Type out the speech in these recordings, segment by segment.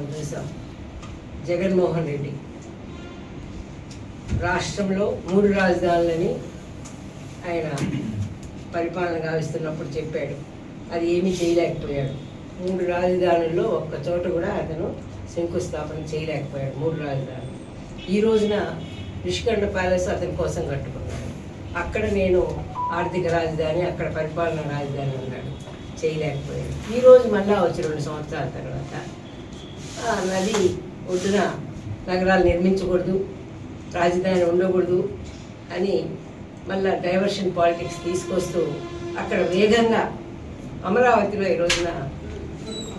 మనం జగన్మోహన్ రెడ్డి. రాష్ట్రంలో మూడు రాజధానులని ఆయన పరిపాలన కావిస్తున్నప్పుడు చెప్పాడు. అది ఏమీ చేయలేకపోయాడు. మూడు రాజధానుల్లో ఒక్క చోట కూడా అతను శంకుస్థాపన చేయలేకపోయాడు మూడు రాజధానులు. ఈ రోజున నిష్కండ ప్యాలెస్ అతని కోసం కట్టుకున్నాడు. అక్కడ నేను ఆర్థిక రాజధాని అక్కడ పరిపాలన రాజధాని అన్నాడు. చేయలేకపోయాడు. ఈరోజు మళ్ళీ వచ్చి రెండు సంవత్సరాల తర్వాత నది ఒడ్డున నగరాలు నిర్మించకూడదు రాజధాని ఉండకూడదు అని మళ్ళా డైవర్షన్ పాలిటిక్స్ తీసుకొస్తూ అక్కడ వేగంగా అమరావతిలో ఈ రోజున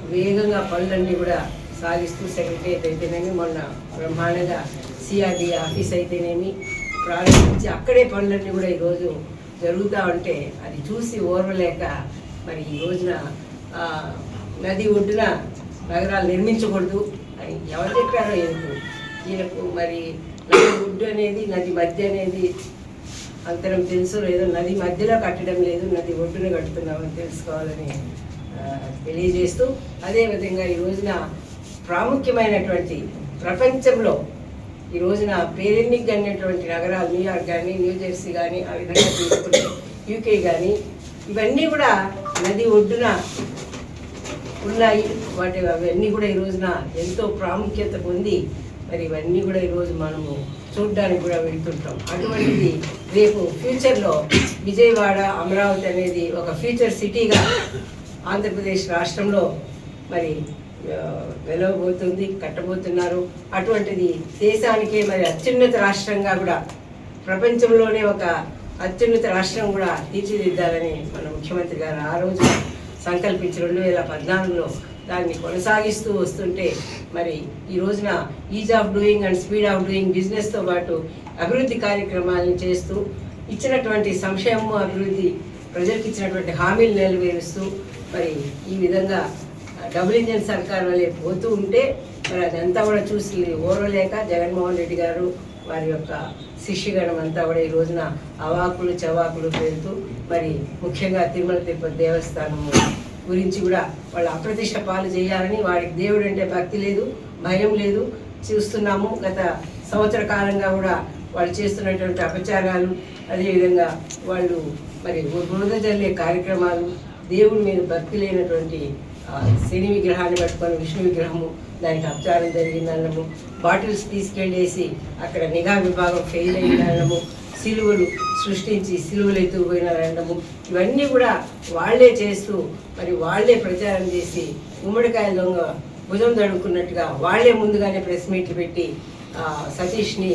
వేగంగా పనులన్నీ కూడా సాగిస్తూ సెక్రటరియట్ అయితేనేమి మొన్న బ్రహ్మాండంగా సిఆర్డి ఆఫీస్ అయితేనేమి ప్రారంభించి అక్కడే పనులన్నీ కూడా ఈరోజు జరుగుతూ ఉంటే అది చూసి ఓర్వలేక మరి ఈ రోజున నది ఒడ్డున నగరాలు నిర్మించకూడదు అని ఎవరు చెప్పారో ఎందుకు? ఈయనకు మరి నది ఒడ్డు అనేది నది మధ్య అనేది అంతరం తెలుసు లేదు నది మధ్యలో కట్టడం లేదు నది ఒడ్డున కట్టుతున్నామని తెలుసుకోవాలని తెలియజేస్తూ అదేవిధంగా ఈ రోజున ప్రాముఖ్యమైనటువంటి ప్రపంచంలో ఈ రోజున పేరెన్నిక్ అనేటువంటి నగరాలు న్యూయార్క్ కానీ న్యూజెర్సీ కానీ ఆ విధంగా తీసుకుంటే యూకే కానీ ఇవన్నీ కూడా నది ఒడ్డున ఉన్నాయి. వాటి అవన్నీ కూడా ఈ రోజున ఎంతో ప్రాముఖ్యత పొంది మరి ఇవన్నీ కూడా ఈరోజు మనము చూడడానికి కూడా వెళ్తుంటాం. అటువంటిది రేపు ఫ్యూచర్లో విజయవాడ అమరావతి అనేది ఒక ఫ్యూచర్ సిటీగా ఆంధ్రప్రదేశ్ రాష్ట్రంలో మరి వెలవబోతుంది కట్టబోతున్నారు. అటువంటిది దేశానికే మరి అత్యున్నత రాష్ట్రంగా కూడా ప్రపంచంలోనే ఒక అత్యున్నత రాష్ట్రం కూడా తీర్చిదిద్దాలని మన ముఖ్యమంత్రి గారు ఆ రోజు సంకల్పించి రెండు వేల పద్నాలుగులో దాన్ని కొనసాగిస్తూ వస్తుంటే మరి ఈ రోజున ease of doing and speed of doing బిజినెస్తో పాటు అభివృద్ధి కార్యక్రమాలను చేస్తూ ఇచ్చినటువంటి సంక్షేమం అభివృద్ధి ప్రజలకు ఇచ్చినటువంటి హామీలు నెరవేరుస్తూ మరి ఈ విధంగా డబుల్ ఇంజన్ సర్కార్ వల్లే పోతూ ఉంటే మరి అదంతా కూడా చూసి ఓర్వలేక జగన్మోహన్ రెడ్డి గారు వారి యొక్క శిష్యగణం అంతా కూడా ఈ రోజున అవాకులు చవాకులు పేరుతూ మరి ముఖ్యంగా తిరుమల తిరుపతి దేవస్థానం గురించి కూడా వాళ్ళు అప్రతిష్ట పాలు చేయాలని వాడికి దేవుడు అంటే భక్తి లేదు భయం లేదు. చూస్తున్నాము గత సంవత్సర కాలంగా కూడా వాళ్ళు చేస్తున్నటువంటి అపచారాలు అదేవిధంగా వాళ్ళు మరి బురద జల్లే కార్యక్రమాలు దేవుడి మీద భక్తి లేనటువంటి శని విగ్రహాన్ని పట్టుకొని విష్ణు విగ్రహము దానికి అబ్చారం జరిగిందనము బాటిల్స్ తీసుకెళ్ళేసి అక్కడ నిఘా విభాగం ఫెయిల్ అయిందనము సిలువలు సృష్టించి సిలువలు ఎత్తుకుపోయినారనడము ఇవన్నీ కూడా వాళ్ళే చేస్తూ మరి వాళ్ళే ప్రచారం చేసి గుమ్మడికాయ దొంగ భుజం దడుకున్నట్టుగా వాళ్ళే ముందుగానే ప్రెస్ మీట్లు పెట్టి సతీష్ని